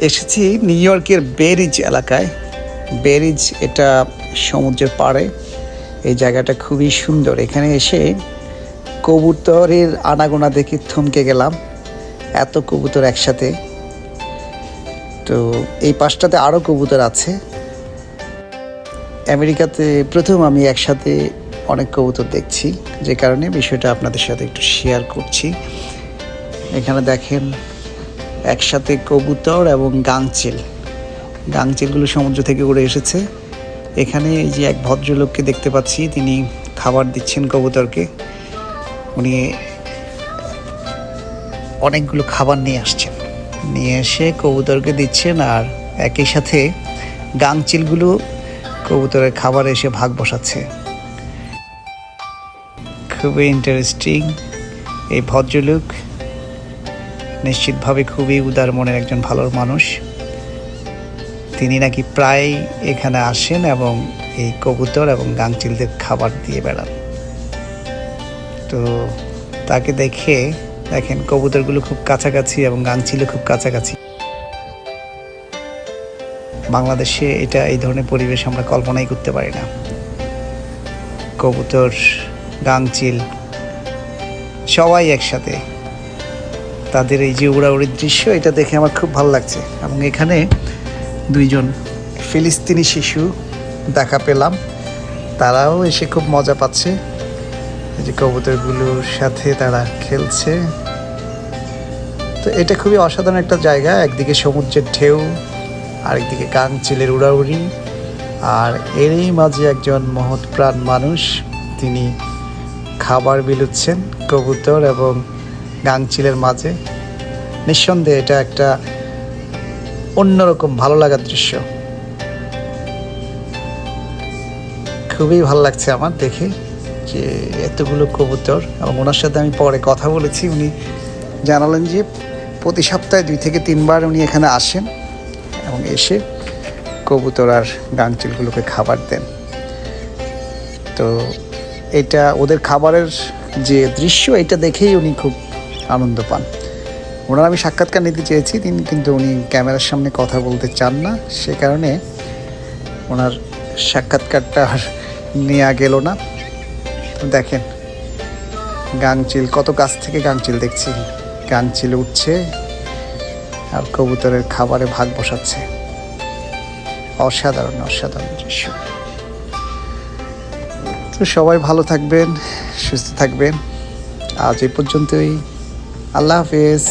এসেছি নিউ ইয়র্কের বেরিজ এলাকায়। বেরিজ এটা সমুদ্রের পাড়ে। এই জায়গাটা খুবই সুন্দর। এখানে এসে কবুতরের আনাগোনা দেখে থমকে গেলাম। এত কবুতর একসাথে। তো এই পাশটাতে আরও কবুতর আছে। আমেরিকাতে প্রথম আমি একসাথে অনেক কবুতর দেখছি। যে কারণে বিষয়টা আপনাদের সাথে একটু শেয়ার করছি। এখানে দেখেন একসাথে কবুতর এবং গাংচিল। গাংচিলগুলো সমুদ্র থেকে উড়ে এসেছে। এখানে এই যে এক ভদ্রলোককে দেখতে পাচ্ছি, তিনি খাবার দিচ্ছেন কবুতরকে। উনি অনেকগুলো খাবার নিয়ে আসছেন। নিয়ে এসে কবুতরকে দিচ্ছেন আর একই সাথে গাংচিলগুলো কবুতরের খাবার এসে ভাগ বসাচ্ছে। খুবই ইন্টারেস্টিং এই ভদ্রলোক নিশ্চিতভাবে খুবই উদার মনের একজন ভালো মানুষ। তিনি নাকি প্রায় এখানে আসেন এবং এই কবুতর এবং গাংচিলদের খাবার দিয়ে বেড়ান। তো তাকে দেখে দেখেন কবুতরগুলো খুব কাছাকাছি এবং গাংচিলও খুব কাছাকাছি। বাংলাদেশে এটা এই ধরনের পরিবেশ আমরা কল্পনাই করতে পারি না। কবুতর গাংচিল সবাই একসাথে তাদের এই যে উড়াউড়ির দৃশ্য, এটা দেখে আমার খুব ভালো লাগছে। এবং এখানে দুইজন ফিলিস্তিনি শিশু দেখা পেলাম। তারাও এসে খুব মজা পাচ্ছে। এই যে কবুতরগুলোর সাথে তারা খেলছে। তো এটা খুবই অসাধারণ একটা জায়গা। একদিকে সমুদ্রের ঢেউ, আরেকদিকে গাং চিলের উড়াউড়ি। আর এরই মাঝে একজন মহৎ প্রাণ মানুষ, তিনি খাবার বিলুচ্ছেন কবুতর এবং গাংচিলের মাঝে। নিঃসন্দেহে এটা একটা অন্যরকম ভালো লাগার দৃশ্য। খুবই ভালো লাগছে আমার দেখে যে এতগুলো কবুতর এবং ওনার সাথে আমি পরে কথা বলেছি। উনি জানালেন যে প্রতি সপ্তাহে দুই থেকে তিনবার উনি এখানে আসেন এবং এসে কবুতর আর গাংচিলগুলোকে খাবার দেন। তো এটা ওদের খাবারের যে দৃশ্য, এটা দেখেই উনি খুব আনন্দ পান। ওনার আমি সাক্ষাৎকার নিতে চেয়েছি, তিনি কিন্তু উনি ক্যামেরার সামনে কথা বলতে চান না, সে কারণে ওনার সাক্ষাৎকারটা আর নেওয়া গেল না। দেখেন গাংচিল কত কাছ থেকে গাংচিল দেখছি। গাংচিল উঠছে, আর কবুতরের খাবারে ভাগ বসাচ্ছে। অসাধারণ অসাধারণ দৃশ্য। তো সবাই ভালো থাকবেন, সুস্থ থাকবেন। আজ এই পর্যন্তই। আল্লাহ হাফেজ